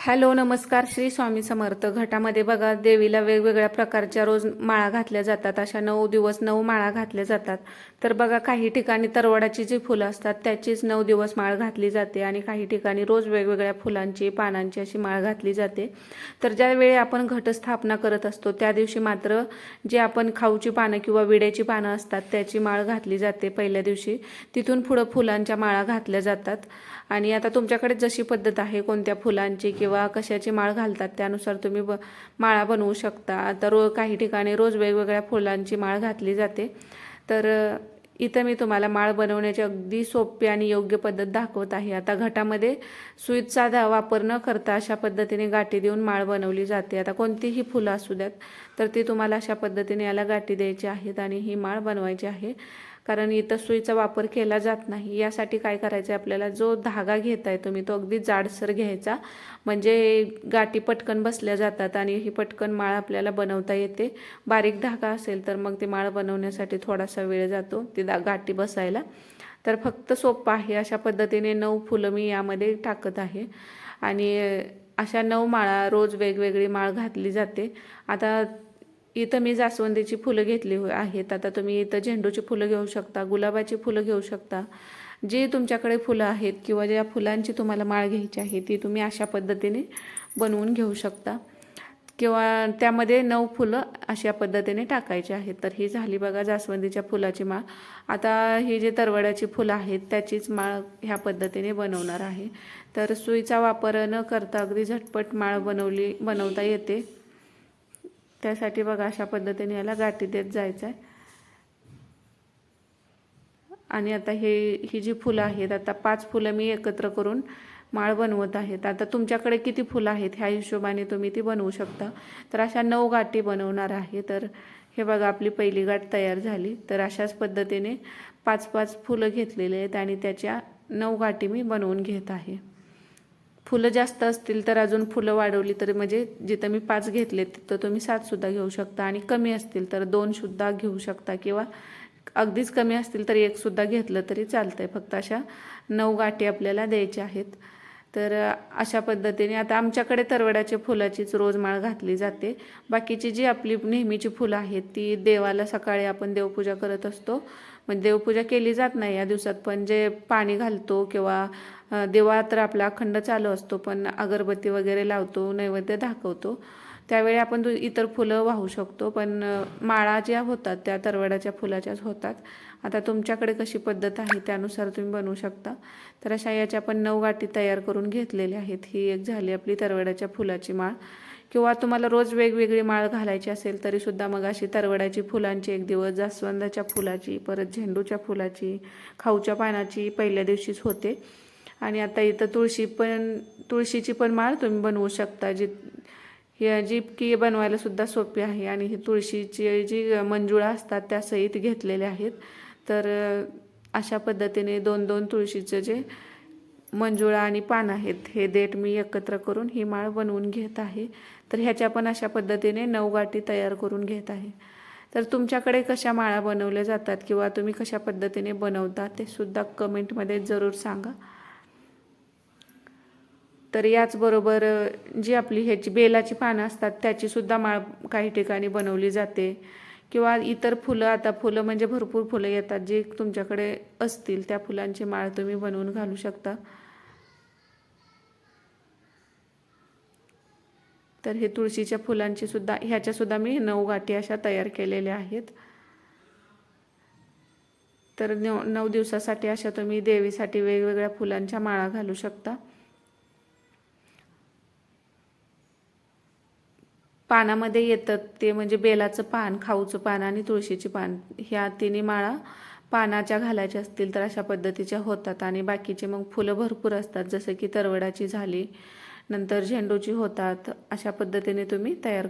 Hello नमस्कार. श्री स्वामी समर्थ. घटामध्ये बघा देवीला वेगवेगळ्या प्रकारच्या रोज माळा घातल्या जातात. अशा नऊ दिवस नऊ माळा घातल्या जातात. तर बघा काही ठिकाणी तरवडाची जी फुलं असतात त्याचीच नऊ दिवस माळ घातली जाते आणि काही ठिकाणी रोज वेगवेगळ्या फुलांची पानांची अशी माळ घातली जाते. तर ज्यावेळी आपण घटस्थापना करत असतो त्या दिवशी मात्र जे आपण खाऊची पानं किंवा विड्याची पानं असतात त्याची माळ घातली जाते पहिल्या दिवशी. तिथून पुढं फुलांच्या माळा घातल्या जातात. आणि आता तुमच्याकडे जशी पद्धत आहे कोणत्या फुलांची किंवा कशाची माळ घालतात त्यानुसार तुम्ही ब माळा बनवू शकता. तर रो काही ठिकाणी रोज वेगवेगळ्या फुलांची माळ घातली जाते. तर इथं मी तुम्हाला माळ बनवण्याची अगदी सोपी आणि योग्य पद्धत दाखवत आहे. आता घटामध्ये सुईचा धा वापर न करता अशा पद्धतीने गाठी देऊन माळ बनवली जाते. आता कोणतीही फुलं असू द्यात तर ती तुम्हाला अशा पद्धतीने याला गाठी द्यायची आहेत आणि ही माळ बनवायची आहे. कारण इथं सुईचा वापर केला जात नाही. यासाठी काय करायचं आहे आपल्याला? जो धागा घेताय तुम्ही तो अगदी जाडसर घ्यायचा. म्हणजे गाठी पटकन बसल्या जातात आणि ही पटकन माळ आपल्याला बनवता येते. बारीक धागा असेल तर मग ती माळ बनवण्यासाठी थोडासा वेळ जातो ती दा गाठी बसायला. तर फक्त सोपं आहे. अशा पद्धतीने नऊ फुलं मी यामध्ये टाकत आहे. आणि अशा नऊ माळा रोज वेगवेगळी माळ घातली जाते. आता इथं मी जास्वंदीची फुलं घेतली हो- आहेत. आता तुम्ही इथं झेंडूची फुलं घेऊ शकता गुलाबाची फुलं घेऊ शकता. जी तुमच्याकडे फुलं आहेत किंवा ज्या फुलांची तुम्हाला माळ घ्यायची आहे ती तुम्ही अशा पद्धतीने बनवून घेऊ शकता. किंवा त्यामध्ये नऊ फुलं अशा पद्धतीने टाकायची आहेत. तर ही झाली बघा जास्वंदीच्या फुलाची माळ. आता ही जे तरवड्याची फुलं आहेत त्याचीच माळ ह्या पद्धतीने बनवणार आहे. तर सुईचा वापर न करता अगदी झटपट माळ बनवली बनवता येते. त्यासाठी बघा अशा पद्धतीने याला गाठी देत जायचं आहे आणि आता हे ही जी फुलं आहेत आता पाच फुलं मी एकत्र करून माळ बनवत आहेत. आता तुमच्याकडे किती फुलं आहेत ह्या हिशोबाने तुम्ही ती बनवू शकता. तर अशा नऊ गाठी बनवणार आहे. तर हे बघा आपली पहिली गाठ तयार झाली. तर अशाच पद्धतीने पाच पाच फुलं घेतलेले आहेत आणि त्याच्या नऊ गाठी मी बनवून घेत आहे. फुलं जास्त असतील तर अजून फुलं वाढवली तरी म्हणजे जिथं मी पाच घेतले तिथं तुम्ही सातसुद्धा घेऊ शकता. आणि कमी असतील तर दोनसुद्धा घेऊ शकता किंवा अगदीच कमी असतील तर एकसुद्धा घेतलं तरी चालतं आहे फक्त अशा नऊ गाठी आपल्याला द्यायच्या आहेत. तर अशा पद्धतीने आता आमच्याकडे तरवड्याच्या फुलाचीच रोज माळ घातली जाते. बाकीची जी आपली नेहमीची फुलं आहेत ती देवाला सकाळी आपण देवपूजा करत असतो. म्हणजे देवपूजा केली जात नाही या दिवसात पण जे पाणी घालतो किंवा देवा तर आपला अखंड चालू असतो पण अगरबत्ती वगैरे लावतो नैवेद्य दाखवतो. त्यावेळी आपण दु- इतर फुलं वाहू शकतो पण माळा ज्या होतात त्या तरवड्याच्या फुलाच्याच होतात. आता तुमच्याकडे कशी पद्धत आहे त्यानुसार तुम्ही बनवू शकता. तर अशा याच्या आपण नऊ गाठी तयार करून घेतलेल्या आहेत. ही एक झाली आपली तरवड्याच्या फुलाची माळ. किंवा तुम्हाला रोज वेगवेगळी माळ घालायची असेल तरी सुद्धा मग अशी तरवड्याची फुलांची एक दिवस जास्वंदाच्या फुलाची परत झेंडूच्या फुलाची खाऊच्या पानाची पहिल्या दिवशीच होते. आणि आता इथं तुळशी पण तुळशीची पण माळ तुम्ही बनवू शकता जी ही जी की बनवायला सुद्धा सोपी आहे. आणि ही तुळशीची जी मंजुळा असतात त्या सहित घेतलेल्या आहेत. तर अशा पद्धतीने दोन दोन तुळशीचं जे मंजुळा आणि पान आहेत हे देठ मी एकत्र करून ही माळ बनवून घेत आहे. तर ह्याच्या पण अशा पद्धतीने नऊ गाठी तयार करून घेत आहे. तर तुमच्याकडे कशा माळा बनवल्या जातात किंवा तुम्ही कशा पद्धतीने बनवता ते सुद्धा कमेंटमध्ये जरूर सांगा. तर याचबरोबर जी आपली ह्याची बेलाची पानं असतात त्याचीसुद्धा माळ काही ठिकाणी बनवली जाते. किंवा इतर फुलं आता फुलं म्हणजे भरपूर फुलं येतात जे तुमच्याकडे असतील त्या फुलांची माळ तुम्ही बनवून घालू शकता. तर हे तुळशीच्या फुलांची सुद्धा ह्याच्यासुद्धा मी नऊ गाठी अशा तयार केलेल्या आहेत. तर नऊ नऊ दिवसासाठी अशा तुम्ही देवीसाठी वेगवेगळ्या फुलांच्या माळा घालू शकता. पानामध्ये येतात ते म्हणजे बेलाचं पान खाऊचं पान आणि तुळशीची पान. ह्या तिन्ही माळा पानाच्या घालायच्या असतील तर अशा पद्धतीच्या होतात. आणि बाकीचे मग फुलं भरपूर असतात. जसं की तरवडाची झाली नंतर झेंडूची होतात. अशा पद्धतीने तुम्ही तयार